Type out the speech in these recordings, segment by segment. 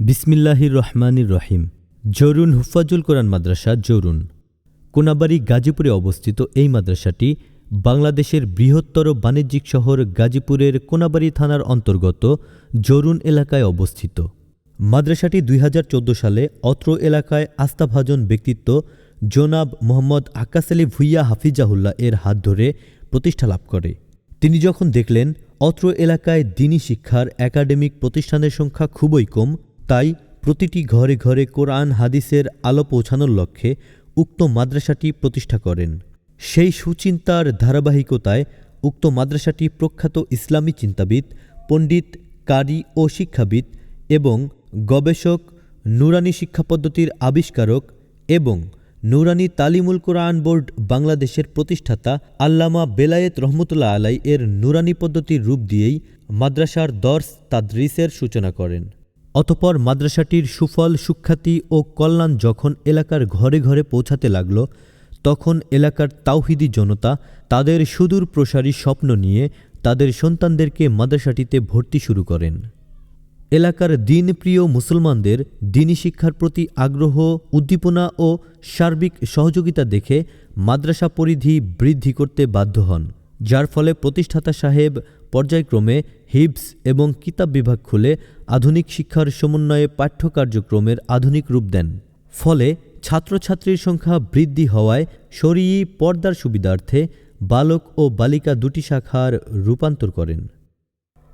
বিসমিল্লাহির রহমানির রহিম। জরুন হুফাজুল কোরআন মাদ্রাসা, জরুন। কোনাবাড়ি, গাজীপুরে অবস্থিত এই মাদ্রাসাটি বাংলাদেশের বৃহত্তর বাণিজ্যিক শহর গাজীপুরের কোনাবাড়ি থানার অন্তর্গত জরুন এলাকায় অবস্থিত। মাদ্রাসাটি দুই হাজার চোদ্দ সালে অত্র এলাকায় আস্থাভাজন ব্যক্তিত্ব জোনাব মোহাম্মদ আকাশ আলী ভুইয়া হাফিজাহুল্লাহ এর হাত ধরে প্রতিষ্ঠা লাভ করে। তিনি যখন দেখলেন অত্র এলাকায় দিনী শিক্ষার একাডেমিক প্রতিষ্ঠানের সংখ্যা খুবই কম তাই প্রতিটি ঘরে ঘরে কোরআন হাদিসের আলো পৌঁছানোর লক্ষ্যে উক্ত মাদ্রাসাটি প্রতিষ্ঠা করেন। সেই সুচিন্তার ধারাবাহিকতায় উক্ত মাদ্রাসাটি প্রখ্যাত ইসলামী চিন্তাবিদ, পণ্ডিত, কারি ও শিক্ষাবিদ এবং গবেষক, নুরানি শিক্ষা পদ্ধতির আবিষ্কারক এবং নুরানি তালিমুল কোরআন বোর্ড বাংলাদেশের প্রতিষ্ঠাতা আল্লামা বেলায়েত রহমতুল্লাহ আলাই এর নুরানি পদ্ধতির রূপ দিয়েই মাদ্রাসার দর্স তাদরিসের সূচনা করেন। অতপর মাদ্রাসাটির সুফল, সুখ্যাতি ও কল্যাণ যখন এলাকার ঘরে ঘরে পৌঁছাতে লাগল, তখন এলাকার তাওহিদি জনতা তাদের সুদূর প্রসারী স্বপ্ন নিয়ে তাদের সন্তানদেরকে মাদ্রাসাটিতে ভর্তি শুরু করেন। এলাকার দিনপ্রিয় মুসলমানদের দিনী শিক্ষার প্রতি আগ্রহ, উদ্দীপনা ও সার্বিক সহযোগিতা দেখে মাদ্রাসা পরিধি বৃদ্ধি করতে বাধ্য হন। যার ফলে প্রতিষ্ঠাতা সাহেব পর্যায়ক্রমে হিবস এবং কিতাব বিভাগ খুলে আধুনিক শিক্ষার সমন্বয়ে পাঠ্য কার্যক্রমের আধুনিক রূপ দেন। ফলে ছাত্রছাত্রীর সংখ্যা বৃদ্ধি হওয়ায় শরীয়ী পর্দার সুবিধার্থে বালক ও বালিকা দুটি শাখার রূপান্তর করেন।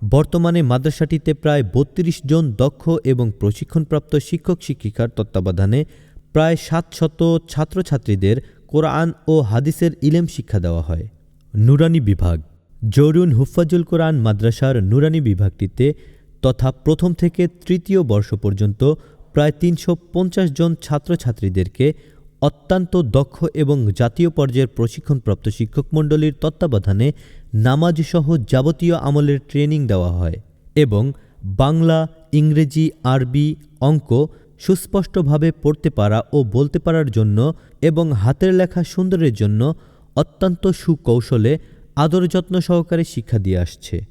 বর্তমানে মাদ্রাসাটিতে প্রায় বত্রিশ জন দক্ষ এবং প্রশিক্ষণপ্রাপ্ত শিক্ষক শিক্ষিকার তত্ত্বাবধানে প্রায় সাতশত ছাত্রছাত্রীদের কোরআন ও হাদিসের ইলেম শিক্ষা দেওয়া হয়। নুরানি বিভাগ। জরুন হুফাজুল কোরআন মাদ্রাসার নুরানি বিভাগটিতে তথা প্রথম থেকে তৃতীয় বর্ষ পর্যন্ত প্রায় তিনশো পঞ্চাশ জন ছাত্রছাত্রীদেরকে অত্যন্ত দক্ষ এবং জাতীয় পর্যায়ের প্রশিক্ষণপ্রাপ্ত শিক্ষকমণ্ডলীর তত্ত্বাবধানে নামাজসহ যাবতীয় আমলের ট্রেনিং দেওয়া হয় এবং বাংলা, ইংরেজি, আরবি অঙ্ক সুস্পষ্টভাবে পড়তে পারা ও বলতে পারার জন্য এবং হাতের লেখা সুন্দরের জন্য অত্যন্ত সুকৌশলে আদর যত্ন সহকারে শিক্ষা দিয়ে আসছে।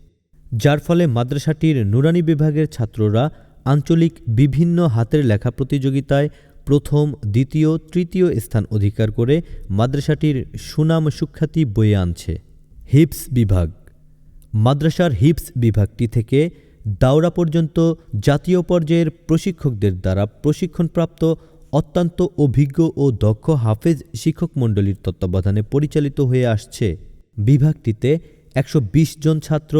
যার ফলে মাদ্রাসাটির নুরানি বিভাগের ছাত্ররা আঞ্চলিক বিভিন্ন হাতের লেখা প্রতিযোগিতায় প্রথম, দ্বিতীয়, তৃতীয় স্থান অধিকার করে মাদ্রাসাটির সুনাম সুখ্যাতি বয়ে আনছে। হিপস বিভাগ। মাদ্রাসার হিপস বিভাগটি থেকে দাওরা পর্যন্ত জাতীয় পর্যায়ের প্রশিক্ষকদের দ্বারা প্রশিক্ষণপ্রাপ্ত অত্যন্ত অভিজ্ঞ ও দক্ষ হাফেজ শিক্ষক মণ্ডলীর তত্ত্বাবধানে পরিচালিত হয়ে আসছে বিভাগটিতে একশো বিশ জন ছাত্র,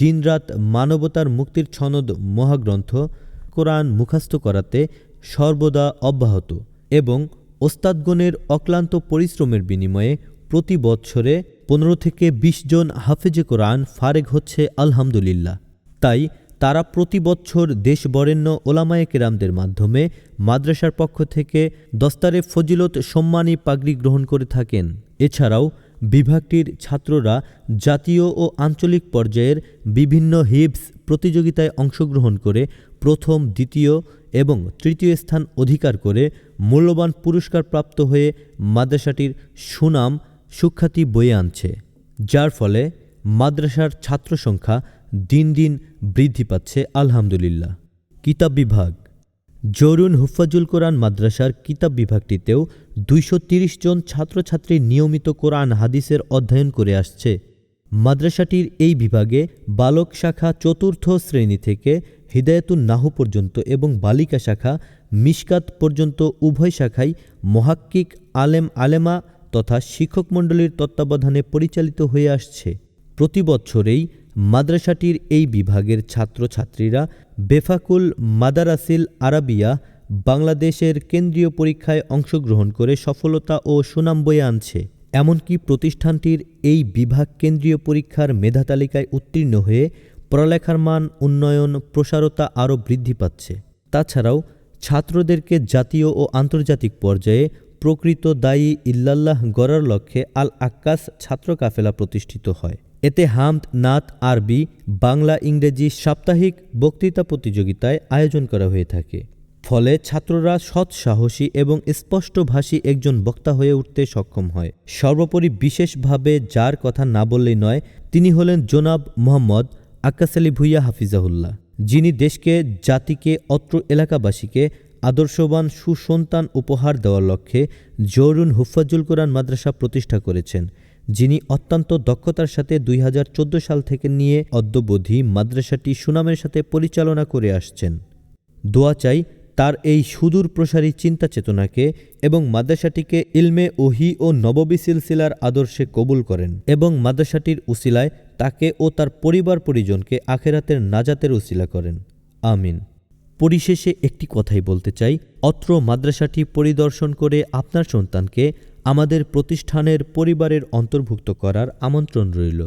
দিনরাত মানবতার মুক্তির ছনদ মহাগ্রন্থ, কোরআন মুখস্থ করাতে সর্বদা অব্যাহত এবং ওস্তাদগণের অক্লান্ত পরিশ্রমের বিনিময়ে প্রতি বৎসরে পনেরো থেকে ২০ জন হাফেজে কোরআন ফারেক হচ্ছে আলহামদুলিল্লাহ। তাই তারা প্রতি বছর দেশ বরেণ্য ওলামায়ে কেরামদের মাধ্যমে মাদ্রাসার পক্ষ থেকে দস্তারে ফজিলত সম্মানী পাগড়ি গ্রহণ করে থাকেন। এছাড়াও বিভাগটির ছাত্ররা জাতীয় ও আঞ্চলিক পর্যায়ের বিভিন্ন হিপস প্রতিযোগিতায় অংশগ্রহণ করে প্রথম, দ্বিতীয় এবং তৃতীয় স্থান অধিকার করে মূল্যবান পুরস্কার প্রাপ্ত হয়ে মাদ্রাসাটির সুনাম, সুখ্যাতি বয়ে আনছে। যার ফলে মাদ্রাসার ছাত্র সংখ্যা দিন দিন বৃদ্ধি পাচ্ছে, আলহামদুলিল্লাহ। কিতাব বিভাগ। জরুন হুফাজুল কোরআন মাদ্রাসার কিতাব বিভাগটিতেও দুইশো জন ছাত্রছাত্রী নিয়মিত কোরআন হাদিসের অধ্যয়ন করে আসছে। মাদ্রাসাটির এই বিভাগে বালক শাখা চতুর্থ শ্রেণি থেকে হিদায়তুন নাহু পর্যন্ত এবং বালিকা শাখা মিশকাত পর্যন্ত উভয় শাখাই মহাক্কিক আলেম আলেমা তথা শিক্ষকমণ্ডলীর তত্ত্বাবধানে পরিচালিত হয়ে আসছে। প্রতি বৎসরেই মাদ্রাসাটির এই বিভাগের ছাত্রছাত্রীরা বেফাকুল মাদারাসিল আরাবিয়া বাংলাদেশের কেন্দ্রীয় পরীক্ষায় অংশগ্রহণ করে সফলতা ও সুনাম বয়ে আনছে। এমনকি প্রতিষ্ঠানটির এই বিভাগ কেন্দ্রীয় পরীক্ষার মেধা তালিকায় উত্তীর্ণ হয়ে পড়ালেখার মান, উন্নয়ন, প্রসারতা আরও বৃদ্ধি পাচ্ছে। তাছাড়াও ছাত্রদেরকে জাতীয় ও আন্তর্জাতিক পর্যায়ে প্রকৃত দায়ী ইল্লাল্লাহ গড়ার লক্ষ্যে আল আক্কাস ছাত্র কাফেলা প্রতিষ্ঠিত হয়। এতে হামদ নাত আরবি, বাংলা, ইংরেজি সাপ্তাহিক বক্তৃতা প্রতিযোগিতায় আয়োজন করা হয়ে থাকে। ফলে ছাত্ররা সৎ সাহসী এবং স্পষ্টভাষী একজন বক্তা হয়ে উঠতে সক্ষম হয়। সর্বোপরি বিশেষভাবে যার কথা না বললেই নয়, তিনি হলেন জোনাব মোহাম্মদ আক্কাস আলী ভুইয়া হাফিজাহুল্লাহ, যিনি দেশকে, জাতিকে, অত্র এলাকাবাসীকে আদর্শবান সুসন্তান উপহার দেওয়ার লক্ষ্যে জরুন হুফাজুল কোরআন মাদ্রাসা প্রতিষ্ঠা করেছেন। যিনি অত্যন্ত দক্ষতার সাথে দুই হাজার চোদ্দ সাল থেকে নিয়ে অদ্যবধি মাদ্রাসাটি সুনামের সাথে পরিচালনা করে আসছেন। দোয়া চাই তার এই সুদূর প্রসারী চিন্তা চেতনাকে এবং মাদ্রাসাটিকে ইলমে ওহি ও নববী সিলসিলার আদর্শে কবুল করেন এবং মাদ্রাসাটির উসিলায় তাকে ও তার পরিবার পরিজনকে আখেরাতের নাজাতের উসিলা করেন। আমিন। পরিশেষে একটি কথাই বলতে চাই, অত্র মাদ্রাসাটি পরিদর্শন করে আপনার সন্তানকে আমাদের প্রতিষ্ঠানের পরিবারের অন্তর্ভুক্ত করার আমন্ত্রণ রইল।